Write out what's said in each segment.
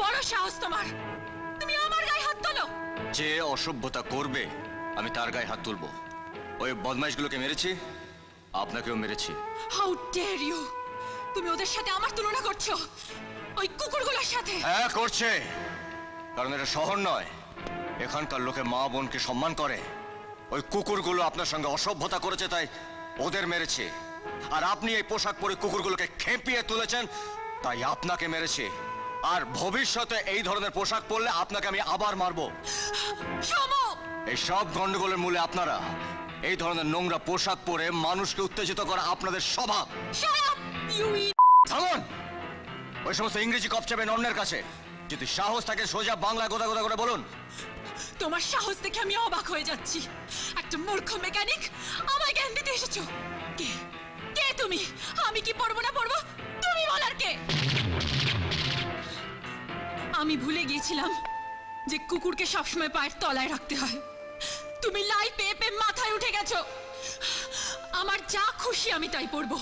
বড় সাহস তোমার। তুমি আমার গায়ে হাত তোলো। যে অসভ্যতা করবে আমি তার গায়ে হাত তুলবো। ওই বদমাইশগুলোকে মেরেছি আপনাকেও মেরেছি। হাউ ডেয়ার ইউ তুমি ওদের সাথে আমার তুলনা করছ। ওই কুকুরগুলোর সাথে। হ্যাঁ করছে। কারণ এটা শহর নয়। এখানকার লোকে মা বোনকে সম্মান করে। ওই কুকুরগুলো আপনার সঙ্গে অসভ্যতা করেছে তাই ওদের মেরেছে। আর আপনি এই পোশাক পরে কুকুরগুলোকে খেপিয়ে তুলেছেন তাই আপনাকে মেরেছে। আর ভবিষ্যতে এই ধরনের পোশাক পরলে আপনাকে আমি আবার মারবো। এই সব গন্ডগোলের মূলে আপনারা এই ধরনের নোংরা পোশাক পরে মানুষকে উত্তেজিত করা আপনাদের স্বভাব। থামুন! ওই সমস্ত ইংরেজি কপচাবেন অন্যের কাছে। যদি সাহস থাকে সোজা বাংলা গোদা গোদা করে বলুন। তোমার সাহস দেখে আমি অবাক হয়ে যাচ্ছি। একটা মূর্খ মেকানিক আমায় জ্ঞান দিতে এসেছ। কে? কে তুমি? আমি কি পড়ব না পড়ব? তুমি বলার কে? আমি ভুলে গিয়েছিলাম যে কুকুরকে সবসময় পায়ের তলায় রাখতে হয়। তুমি লাই পেয়ে পেয়ে মাথায় উঠে গেছো। আমার যা খুশি আমি তাই পড়ব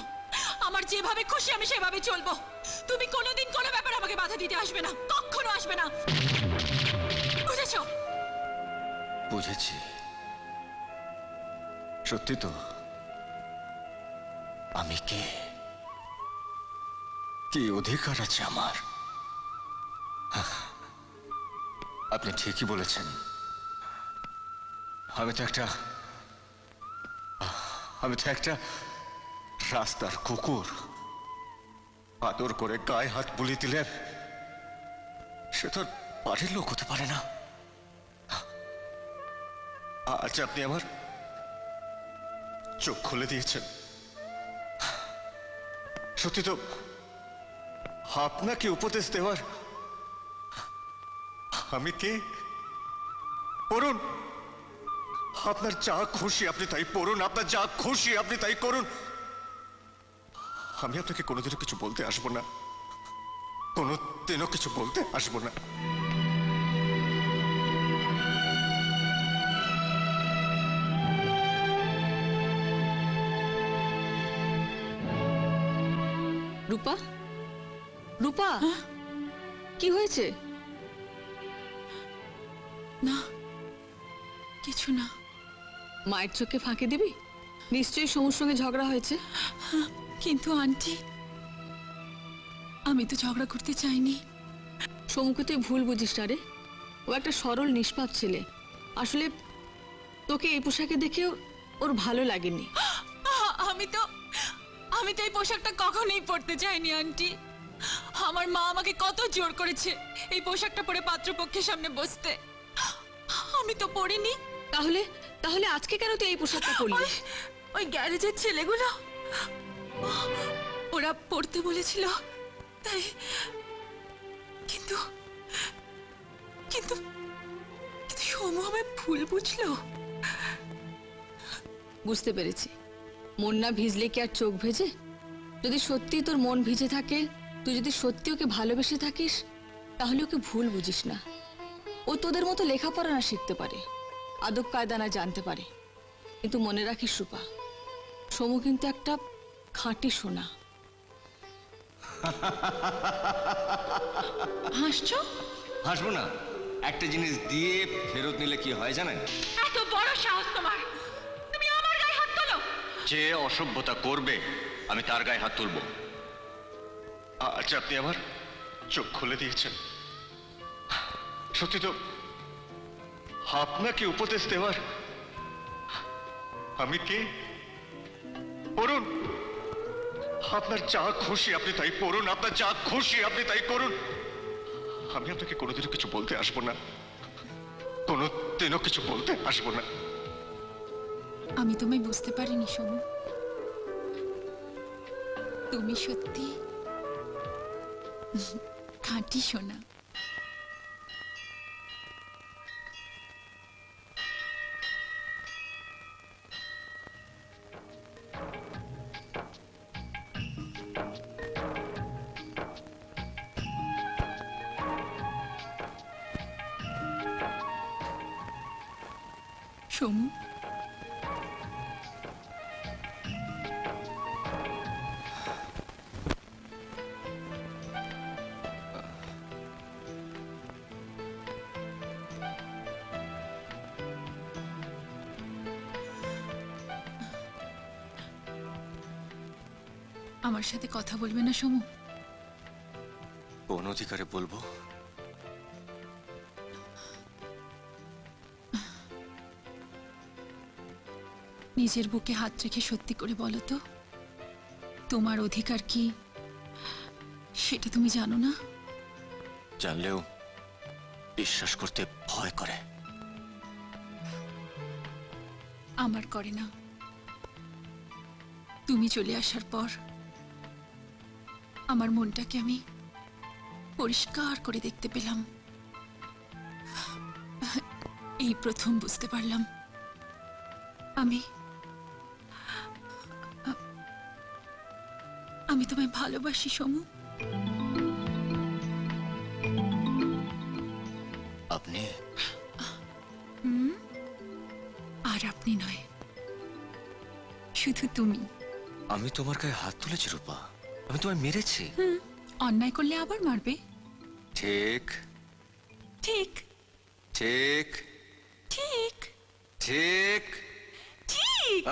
আমার যেভাবে খুশি আমি সেভাবে চলবো। তুমি কোনোদিন কোনো ব্যাপারে আমাকে বাধা দিতে আসবে না, কখনো আসবে না। বুঝেছ? বুঝেছি। সত্যি তো, আমি কে? কি অধিকার আছে আমার? আপনি ঠিকই বলেছেন। আমি তো একটা আমি তো একটা রাস্তার কুকুর আদর করে গায়ে হাত বুলিয়ে দিলে সে তো বাড়ির লোক হতে পারে না। আজ আপনি আমার চোখ খুলে দিয়েছেন। সত্যি তো আপনাকে উপদেশ দেওয়ার আমি কে? পড়ুন। আপনার যা খুশি আপনি তাই পড়ুন আপনার যা খুশি আপনি তাই করুন। আমি আপনাকে কোনোদিনও কিছু বলতে আসব না। কোনোদিনও কিছু বলতে আসব না। রূপা? রূপা? কি হয়েছে? না কিছু না। মায়ের চোখে ফাঁকি দিবি? নিশ্চয়ই সমুর সঙ্গে ঝগড়া হয়েছে। কিন্তু আন্টি আমি তো ঝগড়া করতে চাইনি। সমুকে তুই ভুল বুঝিস না রে। ও একটা সরল নিষ্পাপ ছেলে। আসলে তোকে এই পোশাকে দেখেও ওর ভালো লাগেনি। আমি তো আমি তো এই পোশাকটা কখনোই পরতে চাইনি আন্টি। আমার মা আমাকে কত জোর করেছে এই পোশাকটা পরে পাত্রপক্ষের সামনে বসতে। আমি তো পড়িনি। তাহলে তাহলে আজকে কেন তুই এই পোশাকটা পরলি? ওই ওই গ্যারেজের ছেলেগুলো। ওরা পড়তে বলেছিল। তাই কিন্তু কিন্তু কিন্তু সমু আমায় ভুল বুঝলো। বুঝতে পেরেছি। মন না ভিজলে কি আর চোখ ভেজে? যদি সত্যি তোর মন ভিজে থাকে তুই যদি সত্যি ওকে ভালোবেসে থাকিস তাহলে ওকে ভুল বুঝিস না। ও তোদের মতো লেখাপড়া না শিখতে পারে। আদব কায়দা না জানতে পারে। কিন্তু মনে রাখিস রূপা সমু কিন্তু একটা খাঁটি সোনা। হাসছো? হাসবো না। একটা জিনিস দিয়ে ফেরত নিলে কি হয় জানেন? এত বড় সাহস তোমার। তুমি আমার গায়ে হাত তোলো। যে অসভ্যতা করবে আমি তার গায়ে হাত তুলবো। আচ্ছা আপনি আমার চোখ খুলে দিয়েছেন। সত্যি তো আপনাকে উপদেশ দেওয়ার আমি কে? পড়ুন। আপনার যা খুশি আপনি তাই পড়ুন, আপনার যা খুশি আপনি তাই করুন। আমি আপনাকে কোনোদিনও কিছু বলতে আসব না। কোনোদিনও কিছু বলতে আসব না। আমি তোমায় বুঝতে পারিনি, সোনু। তুমি সত্যি খাঁটি, সোনা। সৌম আমার সাথে কথা বলবে না সমু? কোন অধিকারে বলব? নিজের বুকে হাত রেখে সত্যি করে বলো তো তোমার অধিকার কি? সেটা তুমি জানো না? জানলেও বিশ্বাস করতে ভয় করে। আমার করে না। তুমি চলে আসার পর আমার মনটাকে আমি পরিষ্কার করে দেখতে পেলাম। এই প্রথম বুঝতে পারলাম। আমি আমি তোমায় ভালোবাসি সমু। আপনি? আর আপনি নয়। শুধু তুমি। আমি তোমার গায়ে হাত তুলেছি রূপা। আমি তোমায় মেরেছি। অন্যায় করলে আবার মারবে। ঠিক। ঠিক। ঠিক। ঠিক। ঠিক। ঠিক!